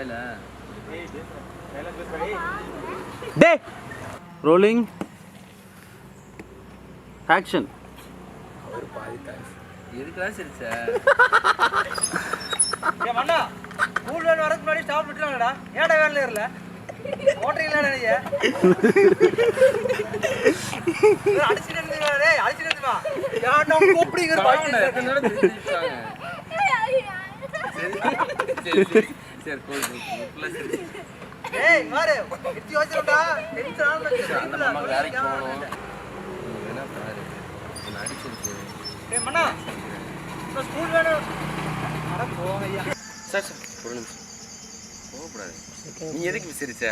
வாயில. டே rolling action எதுக்குலாம் சிரிச்ச? ஏன் மண்ணா ஸ்கூல் வேன் வரதுக்கு முன்னாடி ஸ்டாப் விட்டுறாங்கடா ஏன்டா வேன்ல ஏறல? ஓட்டுறீங்களா நீங்க? அடிச்சுட்டு இருந்தீங்களா டேய் அடிச்சுட்டு இருந்துமா ஏன்டா கூப்பிடுங்க சிரிச்சிருக்காங்க. சரி, சரி, சரி. ஏய் மாறு. எத்தி வச்சிருடா டென்ஷன் ஆன அந்த மாமா வேலைக்கு போகணும். நீ வேணா பாரு. உன்னை அடிச்சிருக்கு. ஏய் மண்ணா இந்த ஸ்கூல் வேணும். அட போங்க ஐயா. சார், சார், ஒரு நிமிஷம். கோவப்படாத. நீ எதுக்கு சிரிச்ச?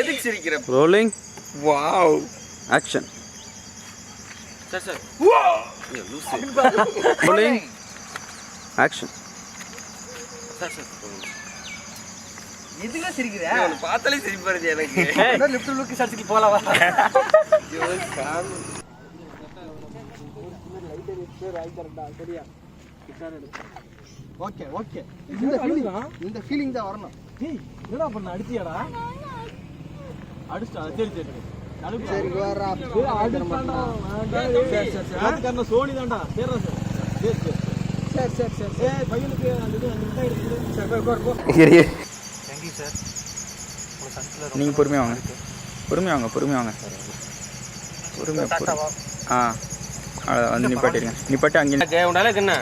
எதுக்கு சிரிக்கிற? Rolling wow action sir sir. லூசு. ரோலிங் ஆக்ஷன் சார் சார் நீ உன்னை பார்த்தாலே சிரிப்பு வருது எனக்கு. லிஃப்ட் லுக் சர்ச்சுக்கு போலாம் வா. ஐயோ, சாமி. Okay okay. இந்த ஃபீலிங் இந்த ஃபீலிங் தான் வரணும். ஏய் என்னடா பண்ண? அடிச்சியாடா? அடிச்சிட்டா சரி சரி சரி. சரி வரா. ராத்துக்காரன சோனி தான்டா. சார் சரி சரி. சரி சரி சரி ஏய் பையனுக்கு அந்த இது அந்த இருக்குது சரி போ தேங்க்யூ சார். நீங்கள் பொறுமையாக வாங்க. பொறுமையாக வாங்க பொறுமையாக வாங்க. பொறுமையாக பொறுமை. ஆ. அவ்வளோ வந்து நிப்பாட்டிடுங்க நிப்பாட்டி அங்கே உன் dialogue என்ன?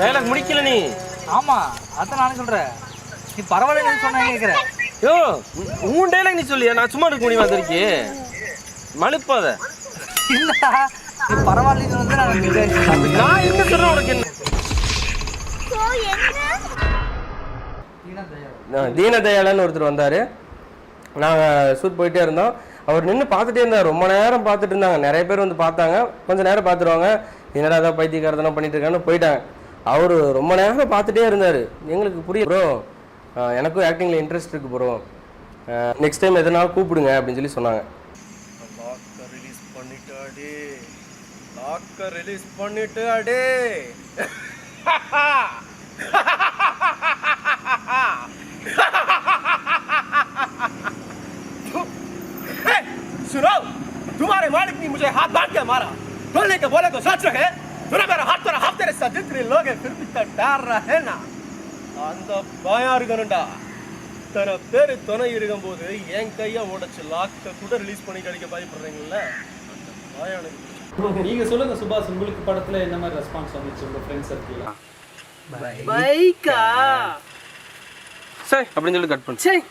டைலாக் முடிக்கல நீ. ஆமா அதான் நானும் சொல்றேன். நீ பரவாயில்லன்னு சொன்னா கேக்குறேன் யோ உன் டைலாக் நீ சொல்லியா? நான் சும்மா இருக்க முடியுமா அதற்கு இல்லடா நீ பரவாயில்லன்னு வந்து நான் நான் என்ன உனக்கு என்ன? நான் தீனதயாளன் ஒருத்தர் வந்தார். நாங்கள் ஷூட் போயிட்டே இருந்தோம். அவர் நின்று பார்த்துட்டே இருந்தார். ரொம்ப நேரம் பார்த்துட்டு இருந்தாங்க. நிறைய பேர் வந்து பார்த்தாங்க. கொஞ்சம் நேரம் பார்த்துருவாங்க. என்னடா ஏதாவது பைத்தியக்காரத்தனம் பண்ணிட்டு இருக்கான்னு போயிட்டாங்க. அவர் ரொம்ப நேரம் பார்த்துட்டே இருந்தார். எங்களுக்கு புரிய ப்ரோ எனக்கும் ஆக்டிங்கில் இன்ட்ரெஸ்ட் இருக்கு ப்ரோ நெக்ஸ்ட் டைம் எதனாலும் கூப்பிடுங்க அப்படின்னு சொல்லி சொன்னாங்க. ரிலீஸ் பண்ணிட்டு அடே ரிலீஸ் பண்ணிட்டு அடே सुनो तुम्हारे मालिक ने मुझे हाथ बांध के मारा बोलने के बोले तो सच रहे तूने मेरा हाथ तोरा हाथ तेरे साथ जितने लोग हैं फिर भी तो डर रहे ना அந்த பயம் இருக்கணும்டா தன பேர் துணை இருக்கும்போது என் கையை உடைச்சு லாக்க கூட ரிலீஸ் பண்ணி கிடைக்க பயப்படுறீங்கல்ல அந்த பயம் எனக்கு நீங்க சொல்லுங்க சுபாஷ் உங்களுக்கு படத்துல என்ன மாதிரி ரெஸ்பான்ஸ் வந்துச்சு உங்க ஃப்ரெண்ட்ஸ் சர்க்கிள் பைக்கா சரி அப்படின்னு சொல்லி கட் பண்ணு சரி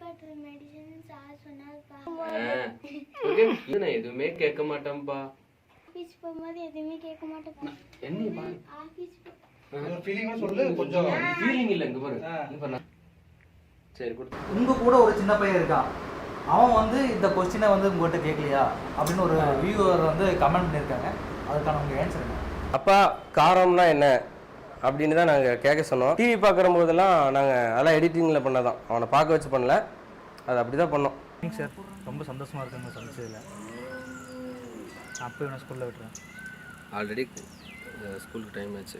பார்த்து மெடிசன் சார் சொன்னாருப்பா நான் எதுவுமே கேட்க மாட்டேன்ப்பா. ஆஃபீஸ் போகும்போது எதுவுமே கேட்க இங்க பாரு. இங்க பாரு சரி உங்க கூட ஒரு சின்ன பையன் இருக்கான். அவன் வந்து இந்த கொஸ்டினை வந்து உங்ககிட்ட கேட்கலையா அப்படின்னு ஒரு வியூவர் வந்து கமெண்ட் பண்ணியிருக்காங்க. அதுக்கான உங்க ஆன்சர் என்ன? அப்பா காரம்னா என்ன? அப்படின்னு தான் நாங்கள் கேட்க சொன்னோம். டிவி பார்க்குற போதெல்லாம் நாங்கள் அதெல்லாம் எடிட்டிங்கில் பண்ணதான். அவனை பார்க்க வச்சு பண்ணல. அது அப்படி தான் பண்ணோம் சார் ரொம்ப சந்தோஷமா இருக்குங்க சந்திச்சதில். அப்போ இவனை ஸ்கூலில் விட்டுறேன். ஆல்ரெடி ஸ்கூலுக்கு டைம் ஆச்சு.